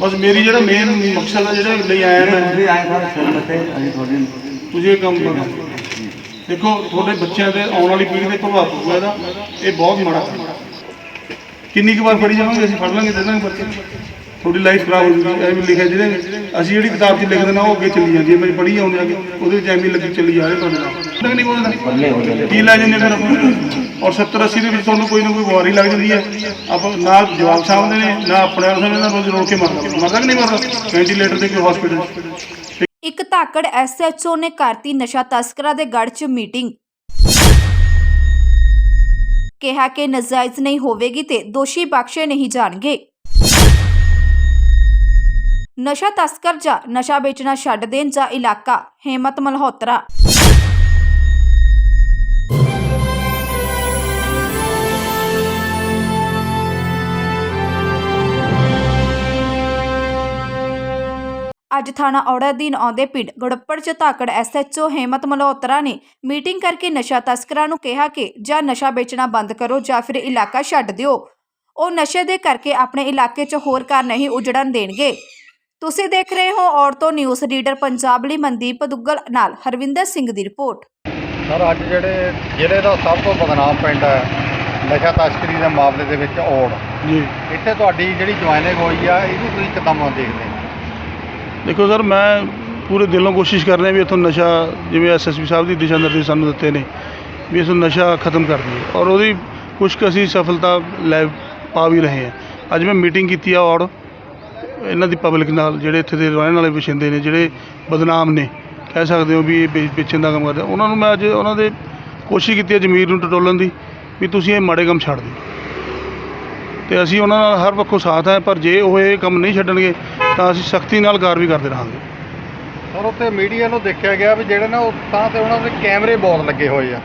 ਬਸ ਮੇਰੀ ਜਿਹੜਾ ਮੇਨ ਮਕਸਦ ਹੈ ਜਿਹੜਾ ਲਈ ਆਇਆ ਮੈਂ ਤੁਸੀਂ ਆਏ ਸਾਰੇ ਸਿਰ ਮੱਥੇ ਅਸੀਂ ਤੁਹਾਡੀ ਤੁਸੀਂ ਇਹ ਕੰਮ ਕਰੋ। ਦੇਖੋ ਤੁਹਾਡੇ ਬੱਚਿਆਂ ਦੇ ਆਉਣ ਵਾਲੀ ਪੀੜ੍ਹੀ ਤੇ ਪ੍ਰਭਾਵ ਪਊਗਾ ਇਹਦਾ। ਇਹ ਬਹੁਤ ਮਾੜਾ। ਕਿੰਨੀ ਕੁ ਵਾਰ ਫੜੀ ਜਾਵਾਂਗੇ ਅਸੀਂ ਫੜ ਲਾਂਗੇ ਦੇ ਦਾਂਗੇ ਬੱਚੇ ਤੁਹਾਡੀ ਲਾਈਫ ਖਰਾਬ ਹੋ ਜੂਗੀ ਐਵੇਂ ਲਿਖਿਆ ਜਿਹੜੇ ਅਸੀਂ ਜਿਹੜੀ ਕਿਤਾਬ 'ਚ ਲਿਖਦੇ ਨਾ ਉਹ ਅੱਗੇ ਚੱਲੀ ਜਾਂਦੀ ਹੈ। ਮੈਂ ਪੜ੍ਹੀ ਆਉਂਦੇ ਅੱਗੇ। ਉਹਦੇ ਵਿੱਚ ਐਵੇਂ ਲੱਗੀ ਚੱਲੀ ਜਾ ਰਹੇ ਤੁਹਾਡੇ ਨਾਲ। ਕੀ ਲੈ ਜਾਂਦੇ ਫਿਰ ਆਪਾਂ? ਔਰ 70 80 ਦੇ ਵਿੱਚ ਤੁਹਾਨੂੰ ਕੋਈ ਨਾ ਕੋਈ ਬਿਮਾਰੀ ਲੱਗ ਜਾਂਦੀ ਹੈ। ਆਪਾਂ ਨਾ ਜਵਾਬ ਸਾਹਮਣੇ ਨੇ, ਨਾ ਆਪਣੇ ਆਪ ਸਾਹਮਣੇ ਨਾ ਰੋਜ਼ ਰੋੜ ਕੇ ਮਰਦਾ। ਮਰਦਾ ਕਿ ਨਹੀਂ ਮਰਦਾ? ਵੈਂਟੀਲੇਟਰ ਤੇ ਕੋਈ ਹਸਪੀਟਲ ਇੱਕ ਧਾਕੜ ਐਸਐਚਓ ਨੇ ਕਰਤੀ ਨਸ਼ਾ ਤਸਕਰਾਂ ਦੇ ਗੜ 'ਚ ਮੀਟਿੰਗ। ਕਿਹਾ ਕਿ ਨਜਾਇਜ਼ ਨਹੀਂ ਹੋਵੇਗੀ ਤੇ ਦੋਸ਼ੀ ਬਖਸ਼ੇ ਨਹੀਂ ਜਾਣਗੇ। ਨਸ਼ਾ ਤਸਕਰ ਜਾਂ ਨਸ਼ਾ ਵੇਚਣਾ ਛੱਡ ਦੇਣ ਜਾਂ ਇਲਾਕਾ, ਹਿੰਮਤ ਮਲਹੋਤਰਾ। ਅੱਜ ਥਾਣਾ ਔੜਾ ਅਧੀਨ ਆਉਂਦੇ ਪਿੰਡ ਗੜੱਪੜ ਚ ਧਾਕੜ ਐਸਐਚਓ ਹਿੰਮਤ ਮਲਹੋਤਰਾ ਨੇ ਮੀਟਿੰਗ ਕਰਕੇ ਨਸ਼ਾ ਤਸਕਰਾਂ ਨੂੰ ਕਿਹਾ ਕਿ ਜਾਂ ਨਸ਼ਾ ਵੇਚਣਾ ਬੰਦ ਕਰੋ ਜਾਂ ਫਿਰ ਇਲਾਕਾ ਛੱਡ ਦਿਓ। ਉਹ ਨਸ਼ੇ ਦੇ ਕਰਕੇ ਆਪਣੇ ਇਲਾਕੇ 'ਚ ਹੋਰ ਘਰ ਨਹੀਂ ਉਜੜਨ ਦੇਣਗੇ। ਤੁਸੀਂ ਦੇਖ ਰਹੇ ਹੋ ਔਰਤੋ ਨਿਊਜ਼ ਰੀਡਰ ਪੰਜਾਬ ਲਈ ਮਨਦੀਪ ਦੁੱਗਲ ਨਾਲ ਹਰਵਿੰਦਰ ਸਿੰਘ ਦੀ ਰਿਪੋਰਟ। ਸਰ ਅੱਜ ਜਿਹੜੇ ਜ਼ਿਲ੍ਹੇ ਦਾ ਸਭ ਤੋਂ ਬਦਨਾਮ ਪਿੰਡ ਹੈ ਨਸ਼ਾ ਤਸਕਰੀ ਦੇ ਮਾਮਲੇ ਦੇ ਵਿੱਚ ਔੜ। ਜੀ। ਇੱਥੇ ਤੁਹਾਡੀ ਜਿਹੜੀ ਜੁਆਇਨਿੰਗ ਹੋਈ ਆ ਇਹਨੂੰ ਤੁਸੀਂ ਕਿੱਦਾਂ ਦੇਖਦੇ ਹੋ? ਦੇਖੋ ਸਰ, ਮੈਂ ਪੂਰੇ ਦਿਲੋਂ ਕੋਸ਼ਿਸ਼ ਕਰ ਰਿਹਾ ਵੀ ਇਥੋਂ ਨਸ਼ਾ, ਜਿਵੇਂ ਐਸਐਸਪੀ ਸਾਹਿਬ ਦੀ ਦਿਸ਼ਾ ਨਿਰਦੇਸ਼ ਸਾਨੂੰ ਦਿੱਤੇ ਨੇ, ਵੀ ਇਥੋਂ ਨਸ਼ਾ ਖਤਮ ਕਰ ਦਈਏ। ਔਰ ਉਹਦੀ ਕੁਝ ਕੁ ਅਸੀਂ ਸਫਲਤਾ ਲੈ ਪਾ ਵੀ ਰਹੇ ਹਾਂ। ਅੱਜ ਮੈਂ ਮੀਟਿੰਗ ਕੀਤੀ ਆ ਔਰ ਇਹਨਾਂ ਦੀ ਪਬਲਿਕ ਨਾਲ, ਜਿਹੜੇ ਇੱਥੇ ਦੇ ਰਹਿਣ ਵਾਲੇ ਵਸਿੰਦੇ ਨੇ, ਜਿਹੜੇ ਬਦਨਾਮ ਨੇ, ਕਹਿ ਸਕਦੇ ਹੋ ਵੀ ਇਹ ਪਿੱਛੇ ਦਾ ਕੰਮ ਕਰਦੇ ਉਹਨਾਂ ਨੂੰ ਮੈਂ ਅੱਜ ਉਹਨਾਂ ਦੇ ਕੋਸ਼ਿਸ਼ ਕੀਤੀ ਹੈ ਜ਼ਮੀਰ ਨੂੰ ਟਟੋਲਣ ਦੀ, ਵੀ ਤੁਸੀਂ ਇਹ ਮਾੜੇ ਕੰਮ ਛੱਡ ਦਿਓ। ਤੇ ਅਸੀਂ ਉਹਨਾਂ ਨਾਲ ਹਰ ਪੱਖੋਂ ਸਾਥ ਹੈ ਪਰ ਜੇ ਉਹ ਇਹ ਕੰਮ ਨਹੀਂ ਛੱਡਣਗੇ ਤਾਂ ਅਸੀਂ ਸਖਤੀ ਨਾਲ ਕਾਰਵਾਈ ਕਰਦੇ ਰਹਾਂਗੇ। ਸਰ ਉੱਥੇ ਮੀਡੀਆ ਨੂੰ ਦੇਖਿਆ ਗਿਆ ਵੀ ਜਿਹੜੇ ਨਾ ਉਸ ਥਾਂ ਤੇ ਉਹਨਾਂ ਦੇ ਕੈਮਰੇ ਬਹੁਤ ਲੱਗੇ ਹੋਏ ਆ।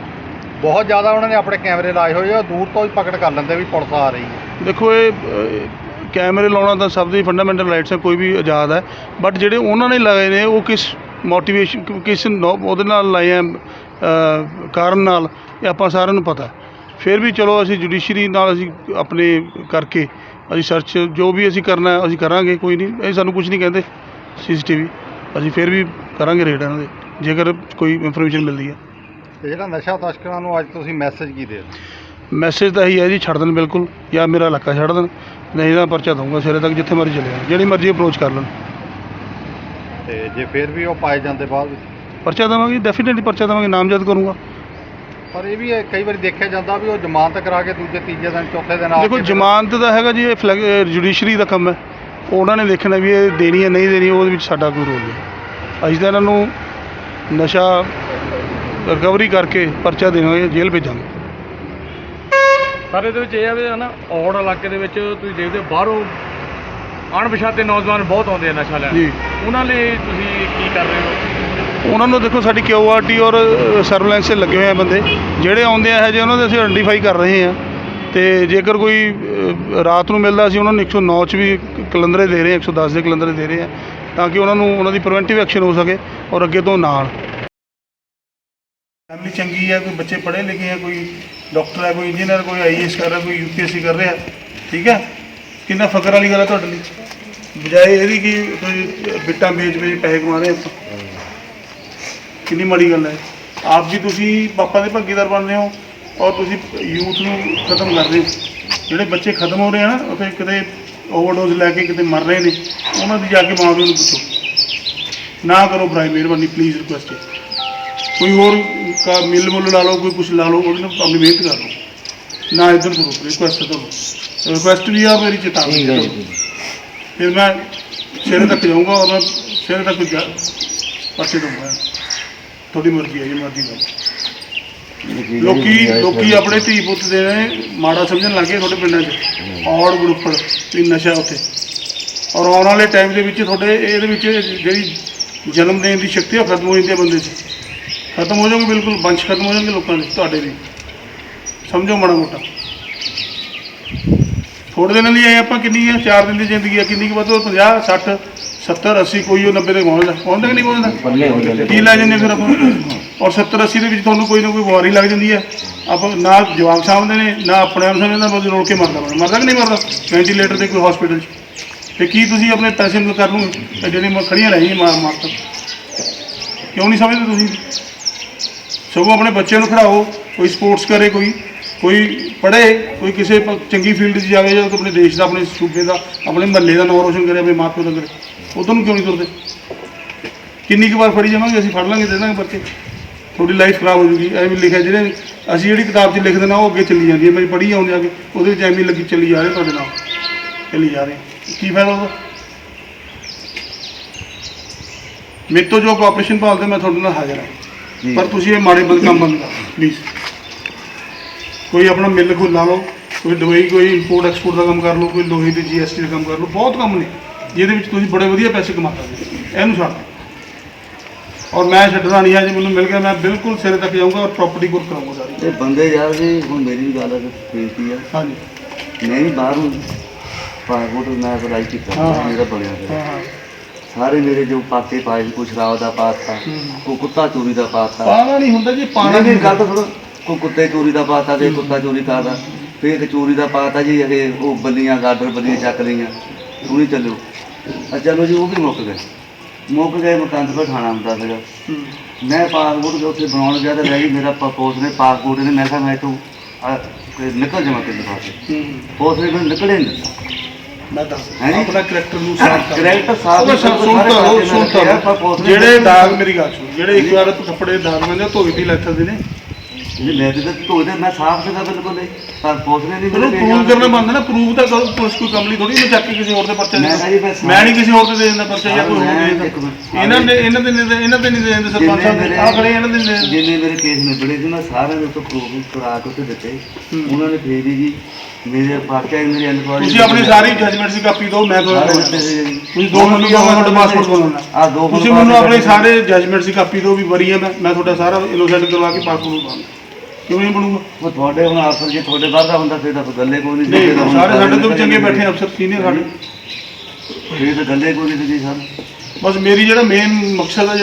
ਬਹੁਤ ਜ਼ਿਆਦਾ ਉਹਨਾਂ ਨੇ ਆਪਣੇ ਕੈਮਰੇ ਲਾਏ ਹੋਏ ਆ ਦੂਰ ਤੋਂ ਹੀ ਪਕੜ ਕਰ ਲੈਂਦੇ ਵੀ ਪੁਲਿਸ ਆ ਰਹੀ ਹੈ। ਦੇਖੋ ਇਹ ਅਹ, ਕੈਮਰੇ ਲਾਉਣਾ ਤਾਂ ਸਭ ਦੀ ਫੰਡਾਮੈਂਟਲ ਰਾਈਟਸ ਹੈ ਕੋਈ ਵੀ ਆਜ਼ਾਦ ਹੈ। ਬਟ ਜਿਹੜੇ ਉਹਨਾਂ ਨੇ ਲਾਏ ਨੇ ਉਹ ਕਿਸ ਮੋਟੀਵੇਸ਼ਨ ਕਿਸ ਨੋ- ਉਹਦੇ ਨਾਲ ਲਾਏ ਆ ਅਹ, ਕਾਰਨ ਨਾਲ ਇਹ ਆਪਾਂ ਸਾਰਿਆਂ ਨੂੰ ਪਤਾ ਹੈ। ਫਿਰ ਵੀ ਚਲੋ ਅਸੀਂ ਜੁਡੀਸ਼ਰੀ ਨਾਲ ਅਸੀਂ ਆਪਣੇ ਕਰਕੇ ਅਸੀਂ ਸਰਚ ਜੋ ਵੀ ਅਸੀਂ ਕਰਨਾ ਅਸੀਂ ਕਰਾਂਗੇ ਕੋਈ ਨਹੀਂ। ਇਹ ਸਾਨੂੰ ਕੁਝ ਨਹੀਂ ਕਹਿੰਦੇ। ਸੀਸੀਟੀਵੀ ਅਸੀਂ ਫਿਰ ਵੀ ਕਰਾਂਗੇ ਰੇਡ ਇਹਨਾਂ ਦੇ ਜੇਕਰ ਕੋਈ ਇਨਫੋਰਮੇਸ਼ਨ ਮਿਲਦੀ ਹੈ। ਤੇ ਜਿਹੜਾ ਨਸ਼ਾ ਤਸਕਰਾਂ ਨੂੰ ਅੱਜ ਤੁਸੀਂ ਮੈਸੇਜ ਕੀ ਦੇ ਰਹੇ ਮੈਸੇਜ ਤਾਂ ਇਹੀ ਹੈ ਜੀ ਛੱਡ ਦੇਣ ਬਿਲਕੁਲ ਜਾਂ ਮੇਰਾ ਇਲਾਕਾ ਛੱਡ ਦੇਣ। ਨਹੀਂ ਤਾਂ ਪਰਚਾ ਦਊਂਗਾ ਸਿਰੇ ਤੱਕ ਜਿੱਥੇ ਮਰਜ਼ੀ ਚਲੇ ਜਾਣ। ਜਿਹੜੀ ਮਰਜ਼ੀ ਅਪਰੋਚ ਕਰ ਲੈਣ। ਤੇ ਜੇ ਫਿਰ ਵੀ ਉਹ ਪਾਏ ਜਾਂਦੇ ਬਾਅਦ ਵਿੱਚ? ਪਰਚਾ ਦੇਵਾਂਗੇ ਡੈਫੀਨਿਟਲੀ ਪਰਚਾ ਦੇਵਾਂਗੇ ਨਾਮਜ਼ਦ ਕਰੂੰਗਾ। ਪਰ ਇਹ ਵੀ ਹੈ, ਕਈ ਵਾਰੀ ਦੇਖਿਆ ਜਾਂਦਾ ਵੀ ਉਹ ਜ਼ਮਾਨਤ ਕਰਾ ਕੇ ਦੂਜੇ ਤੀਜੇ ਦਿਨ ਚੌਥੇ ਦਿਨ ਆ ਦੇਖੋ ਕੇ ਜ਼ਮਾਨਤ ਦਾ ਹੈਗਾ ਜੀ ਇਹ ਜੁਡੀਸ਼ਰੀ ਦਾ ਕੰਮ ਹੈ। ਉਹਨਾਂ ਨੇ ਦੇਖਣਾ ਵੀ ਇਹ ਦੇਣੀ ਹੈ ਨਹੀਂ ਦੇਣੀ ਉਹਦੇ ਵਿੱਚ ਸਾਡਾ ਕੋਈ ਰੋਲ ਨਹੀਂ। ਅਸੀਂ ਤਾਂ ਇਹਨਾਂ ਨੂੰ ਨਸ਼ਾ ਰਿਕਵਰੀ ਕਰਕੇ ਪਰਚਾ ਦੇਵਾਂਗੇ ਜੇਲ੍ਹ ਭੇਜਾਂਗੇ। ਸਰ ਇਹਦੇ ਵਿੱਚ ਇਹ ਆ ਵੀ ਨਾ ਔੜ ਇਲਾਕੇ ਦੇ ਵਿੱਚ ਤੁਸੀਂ ਦੇਖਦੇ ਹੋ ਬਾਹਰੋਂ ਅਣਪਛਾਤੇ ਨੌਜਵਾਨ ਬਹੁਤ ਆਉਂਦੇ ਆ ਨਸ਼ਾ ਲੈਣ। ਜੀ। ਉਹਨਾਂ ਲਈ ਤੁਸੀਂ ਕੀ ਕਰ ਰਹੇ ਹੋ? ਉਹਨਾਂ ਨੂੰ ਦੇਖੋ ਸਾਡੀ ਕਿਊਆਰਟੀ ਔਰ ਸਰਵਲੈਂਸ 'ਤੇ ਲੱਗੇ ਹੋਏ ਆ ਬੰਦੇ। ਜਿਹੜੇ ਆਉਂਦੇ ਆ ਇਹ ਜੇ ਉਹਨਾਂ ਦੇ ਅਸੀਂ ਆਇਡੈਂਟੀਫਾਈ ਕਰ ਰਹੇ ਹਾਂ। ਤੇ ਜੇਕਰ ਕੋਈ ਰਾਤ ਨੂੰ ਮਿਲਦਾ, ਅਸੀਂ ਉਹਨਾਂ ਨੂੰ 109 'ਚ ਵੀ ਕਲੰਦਰੇ ਦੇ ਰਹੇ ਹਾਂ 110 ਦੇ ਕਲੰਦਰੇ ਦੇ ਰਹੇ ਹਾਂ, ਤਾਂ ਕਿ ਉਹਨਾਂ ਨੂੰ, ਉਹਨਾਂ ਦੀ ਪ੍ਰੀਵੈਂਟਿਵ ਐਕਸ਼ਨ ਹੋ ਸਕੇ ਔਰ ਅੱਗੇ ਤੋਂ ਨਾਲ। ਫੈਮਿਲੀ ਚੰਗੀ ਹੈ ਕੋਈ ਬੱਚੇ ਪੜ੍ਹੇ ਲਿਖੇ ਹੈ ਕੋਈ ਡਾਕਟਰ ਹੈ ਕੋਈ ਇੰਜੀਨੀਅਰ, ਕੋਈ ਆਈਏਐਸ ਕਰ ਰਿਹਾ, ਕੋਈ ਯੂਪੀਐਸਸੀ ਕਰ ਰਿਹਾ, ਠੀਕ ਹੈ ਕਿੰਨਾ ਫਕਰ ਵਾਲੀ ਗੱਲ ਹੈ ਤੁਹਾਡੇ ਲਈ? ਬਜਾਏ ਇਹਦੀ ਕਿ ਤੁਸੀਂ ਬਿੱਟਾਂ ਵੇਚ ਵੇਚ ਪੈਸੇ ਕਮਾ ਰਹੇ ਆਪਾਂ ਕਿੰਨੀ ਮਾੜੀ ਗੱਲ ਹੈ। ਆਪ ਵੀ ਤੁਸੀਂ ਪਾਪਾ ਦੇ ਭਾਗੀਦਾਰ ਬਣ ਰਹੇ ਹੋ ਔਰ ਤੁਸੀਂ ਯੂਥ ਨੂੰ ਖਤਮ ਕਰ ਰਹੇ ਹੋ। ਜਿਹੜੇ ਬੱਚੇ ਖਤਮ ਹੋ ਰਹੇ ਆ ਨਾ ਉੱਥੇ ਕਿਤੇ ਓਵਰਡੋਜ਼ ਲੈ ਕੇ ਕਿਤੇ ਮਰ ਰਹੇ ਨੇ ਉਹਨਾਂ ਦੀ ਜਾ ਕੇ ਮਾਂ ਪਿਓ ਨੂੰ ਪੁੱਛੋ। ਨਾ ਕਰੋ ਬਰਾਈ ਮਿਹਰਬਾਨੀ ਪਲੀਜ਼ ਰਿਕੁਐਸਟ ਹੈ ਕੋਈ ਹੋਰ ਕਾ ਮਿਲ ਮੁੱਲ ਲਾ ਲਓ ਕੋਈ ਕੁਛ ਲਾ ਲਓ ਉਹਦੇ ਨਾਲ ਆਪਣੀ ਮਿਹਨਤ ਕਰ ਲਓ। ਨਾ ਇੱਧਰ ਕਰੋ ਰਿਕੁਐਸਟ ਤੁਹਾਨੂੰ ਰਿਕੁਐਸਟ ਵੀ ਆ ਮੇਰੀ ਚੇਤਾਵਨੀ ਜੀ ਫਿਰ ਮੈਂ ਸਿਰੇ ਤੱਕ ਜਾਊਂਗਾ ਔਰ ਸਿਰੇ ਤੱਕ ਜਾ ਪਾਸੇ ਦਊਂਗਾ। ਤੁਹਾਡੀ ਮਰਜ਼ੀ ਹੈ ਜੀ ਮਰਜ਼ੀ ਕਰ ਲੋਕੀ ਲੋਕੀ ਆਪਣੇ ਧੀ ਪੁੱਤ ਦੇ ਨੇ ਮਾੜਾ ਸਮਝਣ ਲੱਗੇ ਤੁਹਾਡੇ ਪਿੰਡਾਂ 'ਚ। ਔੜ ਗਰੁੱਪੜ ਵੀ ਨਸ਼ਾ ਉੱਥੇ। ਔਰ ਆਉਣ ਵਾਲੇ ਟਾਈਮ ਦੇ ਵਿੱਚ ਤੁਹਾਡੇ ਇਹਦੇ ਵਿੱਚ ਜਿਹੜੀ ਜਨਮ ਦੇਣ ਦੀ ਸ਼ਕਤੀ ਉਹ ਖਤਮ ਹੋ ਜਾਂਦੀ ਹੈ ਬੰਦੇ 'ਚ। ਖਤਮ ਹੋ ਜਾਊਗੀ ਬਿਲਕੁਲ ਵੰਸ਼ ਖਤਮ ਹੋ ਜਾਣਗੇ ਲੋਕਾਂ ਦੇ ਤੁਹਾਡੇ ਵੀ। ਸਮਝੋ ਮਾੜਾ ਮੋਟਾ। ਥੋੜੇ ਦਿਨਾਂ ਲਈ ਆਏ ਆਪਾਂ ਕਿੰਨੀ ਹੈ 4 ਦਿਨ ਦੀ ਜ਼ਿੰਦਗੀ ਆ ਕਿੰਨੀ ਕੁ ਬਤੋ 50 60 70 80 ਕੋਈ ਉਹ 90 ਤੇ ਪਹੁੰਚਦਾ ਪਹੁੰਚਦਾ ਕਿ ਨਹੀਂ ਪਹੁੰਚਦਾ ਕੀ ਲੈ ਜਾਂਦੇ ਫਿਰ ਆਪਾਂ? ਔਰ 70 80 ਦੇ ਵਿੱਚ ਤੁਹਾਨੂੰ ਕੋਈ ਨਾ ਕੋਈ ਬਿਮਾਰੀ ਲੱਗ ਜਾਂਦੀ ਹੈ। ਆਪਾਂ ਨਾ ਜਵਾਬ ਸਾਹਮਣੇ ਨੇ ਨਾ ਆਪਣੇ ਆਪ ਸਾਹਮਣੇ ਨਾ ਬਸ ਰੋਲ ਕੇ ਮਰਦਾ। ਮਰਦਾ ਕਿ ਨਹੀਂ ਮਰਦਾ? ਵੈਂਟੀਲੇਟਰ ਤੇ ਕੋਈ ਹਸਪੀਟਲ 'ਚ। ਤੇ ਕੀ ਤੁਸੀਂ ਆਪਣੇ ਪੈਸੇ ਨੂੰ ਕਰ ਲੂ ਤੇ ਜਿਹੜੇ ਮੈਂ ਖੜੀਆਂ ਮਾਰ ਮਾਰ ਤੱਕ ਕਿਉਂ ਨਹੀਂ ਸਮਝਦੇ ਤੁਸੀਂ? ਸਗੋਂ ਆਪਣੇ ਬੱਚਿਆਂ ਨੂੰ ਖੜਾਓ। ਕੋਈ ਸਪੋਰਟਸ ਕਰੇ ਕੋਈ। ਕੋਈ ਪੜ੍ਹੇ ਕੋਈ ਕਿਸੇ ਚੰਗੀ ਫੀਲਡ 'ਚ ਜਾਵੇ ਜਾਂ ਆਪਣੇ ਦੇਸ਼ ਦਾ ਆਪਣੇ ਸੂਬੇ ਦਾ ਆਪਣੇ ਮਹੱਲੇ ਦਾ ਨਾਮ ਰੋਸ਼ਨ ਕਰੇ ਆਪਣੇ ਮਾਪਿਓ ਦਾ ਕਰੇ। ਉਦੋਂ ਨੂੰ ਕਿਉਂ ਨਹੀਂ ਤੁਰਦੇ? ਕਿੰਨੀ ਕੁ ਵਾਰ ਫੜੀ ਜਾਵਾਂਗੇ ਅਸੀਂ ਫੜ ਲਾਂਗੇ ਦੇ ਦਾਂਗੇ ਬੱਚੇ ਤੁਹਾਡੀ ਲਾਈਫ ਖਰਾਬ ਹੋ ਜੂਗੀ ਐਵੇਂ ਲਿਖਿਆ ਜਿਹੜੇ ਅਸੀਂ ਜਿਹੜੀ ਕਿਤਾਬ 'ਚ ਲਿਖਦੇ ਨਾ ਉਹ ਅੱਗੇ ਚੱਲੀ ਜਾਂਦੀ ਹੈ। ਮੈਂ ਪੜ੍ਹੀ ਆਉਂਦੇ ਅੱਗੇ ਉਹਦੇ ਵਿੱਚ ਐਵੇਂ ਲੱਗੀ ਚੱਲੀ ਜਾ ਰਹੇ ਤੁਹਾਡੇ ਨਾਲ। ਚੱਲੀ ਜਾ ਰਹੇ। ਕੀ ਫਾਇਦਾ ਉਹਦਾ? ਮੇਰੇ ਤੋਂ ਜੋ ਕੋਆਪਰੇਸ਼ਨ ਭਾਲਦੇ ਮੈਂ ਤੁਹਾਡੇ ਨਾਲ ਹਾਜ਼ਰ ਹਾਂ। ਪਰ ਤੁਸੀਂ ਇਹ ਮਾੜੇ ਬੰਦ ਕੰਮ ਬੰਦ ਕਰੋ ਪਲੀਜ਼ ਕੋਈ ਆਪਣਾ ਮਿਲ ਖੋਲ ਲਓ ਕੋਈ ਦਵਾਈ ਕੋਈ ਇੰਪੋਰਟ ਐਕਸਪੋਰਟ ਦਾ ਕੰਮ ਕਰ ਲਓ ਕੋਈ ਲੋਹੇ ਦੀ ਜੀਐਸਟੀ ਦਾ ਕੰਮ ਕਰ ਲਓ ਬਹੁਤ ਕੰਮ ਨੇ। ਜਿਹਦੇ ਵਿੱਚ ਤੁਸੀਂ ਬੜੇ ਵਧੀਆ ਪੈਸੇ ਕਮਾ ਸਕਦੇ ਇਹਨੂੰ ਛੱਡ ਔਰ ਮੈਂ ਛੱਡਣਾ ਨਹੀਂ ਹੈ ਜੇ ਮੈਨੂੰ ਮਿਲ ਗਿਆ ਮੈਂ ਬਿਲਕੁਲ ਸਿਰੇ ਤੱਕ ਜਾਊਂਗਾ ਔਰ ਪ੍ਰਾਪਰਟੀ ਗੁਰ ਕਰਾਂਗਾ ਸਾਰੀ। ਇਹ ਬੰਦੇ ਯਾਰ ਜੀ ਹੁਣ ਮੇਰੀ ਵੀ ਗੱਲ ਹੈ ਬੇਨਤੀ ਆ। ਹਾਂਜੀ। ਮੈਂ ਵੀ ਬਾਹਰੋਂ ਪਾਸਪੋਰਟ ਮੈਂ ਅਪਲਾਈ ਕੀਤਾ। ਮੇਰਾ ਬਣਿਆ। ਹਾਂ ਸਾਰੇ ਮੇਰੇ ਜੋ ਪਾਸੇ ਪਾਏ ਕੋਈ ਸ਼ਰਾਬ ਦਾ ਪਾਤਾ ਕੋਈ ਕੁੱਤਾ ਚੋਰੀ ਦਾ ਪਾਤਾ। ਪਾਣਾ ਨਹੀਂ ਹੁੰਦਾ ਜੀ ਪਾਣਾ ਨਹੀਂ ਨਹੀਂ ਨਹੀਂ ਗੱਲ ਤਾਂ ਸੁਣੋ ਕੋਈ ਕੁੱਤੇ ਚੋਰੀ ਦਾ ਪਾਤਾ ਤੇ ਕੁੱਤਾ ਚੋਰੀ ਕਰਦਾ। ਫੇਰ ਤੇ ਚੋਰੀ ਦਾ ਪਾਤਾ ਜੀ ਇਹ ਉਹ ਬੱਲੀਆਂ ਗਾਡਰ ਬੱਲੀਆਂ ਚੱਕ ਲਈਆਂ। ਸੁਣੀ ਚੱਲੋ ਆ ਚਲੋ ਜੀ ਉਹ ਵੀ ਮੁੱਕ ਗਏ ਮੁੱਕ ਗਏ ਮਕੰਦ ਪਰ ਖਾਣਾ ਹੁੰਦਾ ਸੀਗਾ ਹੂੰ। ਮੈਂ ਪਾਸਪੋਰਟ ਦੇ ਉੱਥੇ ਬਣਾਉਣ ਗਿਆ ਤਾਂ ਲੈ ਜੀ ਮੇਰਾ ਪੋਸਟ ਨੇ ਪਾਸਪੋਰਟ ਨੇ ਮੈਂ ਕਿਹਾ ਮੈਂ ਤੋਂ ਨਿਕਲ ਜਾਵਾਂ ਕਿੰਨੇ ਪਾਸੇ ਹੂੰ ਪੋਸਟ ਨੇ ਮੈਨੂੰ ਨਿਕਲੇ ਨਹੀਂ ਦਿੱਤਾ। ਮੈਂ ਦੱਸ? ਆਪਣਾ ਕਰੈਕਟਰ ਨੂੰ ਸਾਫ਼ ਕਰ ਕਰੈਕਟਰ ਸਾਫ਼ ਸੁਣ ਸੁਣ ਜਿਹੜੇ ਦਾਗ ਮੇਰੀ ਗੱਲ ਸੁਣ ਜਿਹੜੇ ਇੱਕ ਵਾਰ ਤੂੰ ਕੱਪੜੇ ਦੇ ਦਾਗ ਬੰਦੇ ਧੋਈ ਦੀ ਲੈਥਰ ਦੇ ਨੇ ਜੀ ਮੈਂ ਤੇ ਧੋਦੇ ਮੈਂ ਸਾਫ਼ ਸੀਗਾ ਬਿਲਕੁਲ ਹੀ, ਪਰ ਪੁਲਿਸ ਨੇ ਨਹੀਂ ਉਹਨੂੰ ਮੈਨੂੰ ਪ੍ਰੂਵ ਭੇਜਿਆ। ਕਰਨਾ ਬੰਦਾ ਨਾ ਪ੍ਰੂਵ ਤਾਂ ਕਰੋ ਪੁਲਿਸ ਕੋਈ ਕੰਮ ਨਹੀਂ ਥੋੜੀ ਮੈਂ ਚੱਕ ਕੇ ਕਿਸੇ ਹੋਰ ਦੇ ਪਰਚਾ ਦੇ ਮੈਂ ਕਿਹਾ ਜੀ ਮੈਂ ਦਿੰਦਾ। ਮੈਂ ਨਹੀਂ ਕਿਸੇ ਹੋਰ ਤੇ ਦੇ ਦਿੰਦਾ ਪਰਚਾ ਜਾਂ ਕੋਈ ਹੋਰ ਦੇ ਇੱਕ ਦਿੰਦਾ ਮਿੰਟ। ਇਹਨਾਂ ਨੇ ਇਹਨਾਂ ਦੇ ਨਹੀਂ ਦੇ- ਇਹਨਾਂ ਦੇ ਨਹੀਂ ਦੇ ਦਿੰਦੇ ਸਰਪੰਚ ਸਾਹਿਬ ਨੇ ਆਹ ਖੜੇ ਇਹਨਾਂ ਦੇ ਨਹੀਂ ਦੇ ਦਿੰਦੇ। ਜਿੰਨੇ ਮੇਰੇ ਕੇਸ ਨਿਬੜੇ ਸੀ ਮੈਂ ਸਾਰਿਆਂ ਦੇ ਉੱਤੇ ਪ੍ਰੂਫ ਕਰਾ ਕੇ ਉੱਤੇ ਦਿੱਤੇ ਉਹਨਾਂ ਨੇ ਫੇਰ ਹੀ ਜੀ ਮੇਰੇ ਪਾਕਿਆ ਮੇਰੀ ਇਨਕੁਆਰੀ ਤੁਸੀਂ ਆਪਣੀ ਸਾਰੀ ਜਜਮੈਂਟ ਦੀ ਕਾਪੀ ਦਿਓ ਮੈਂ ਤੁਹਾਨੂੰ ਤੁਸੀਂ ਦੋ ਮੈਨੂੰ ਦੋ ਤੁਹਾਡਾ ਪਾਸਪੋਰਟ ਬਣਾਉਣਾ। ਆ ਦੋ ਤੁਸੀਂ ਮੈਨੂੰ ਆਪਣੇ ਸਾਰੇ ਜਜਮੈਂਟ ਦੀ ਕਾਪੀ ਦਿਓ ਵੀ ਹੈ ਮੈਂ ਮੈਂ ਤੁਹਾਡਾ ਸਾਰਾ ਇਨੋਸੈਂਟ ਕਰਵਾ ਕੇ ਪਾਸਪੋਰਟ ਬਣਾਉਣਾ ਕਿਉਂ ਨਹੀਂ ਬਣੂਗਾ? ਉਹ ਤੁਹਾਡੇ ਹੁਣ ਅਫਸਰ ਜੇ ਤੁਹਾਡੇ ਬਾਹਰ ਹੁੰਦਾ ਫਿਰ ਤਾਂ ਗੱਲੇ ਕੋਈ ਨਹੀਂ ਨਹੀਂ ਸਾਰੇ ਸਾਡੇ ਤੋਂ ਚੰਗੇ ਬੈਠੇ ਅਫਸਰ ਸੀਨੀਅਰ ਸਾਡੇ। ਫਿਰ ਤਾਂ ਗੱਲੇ ਕੋਈ ਨਹੀਂ ਸੀ ਸਰ ਬਸ ਮੇਰੀ ਜਿਹੜਾ ਮੇਨ ਮਕਸਦ ਹੈ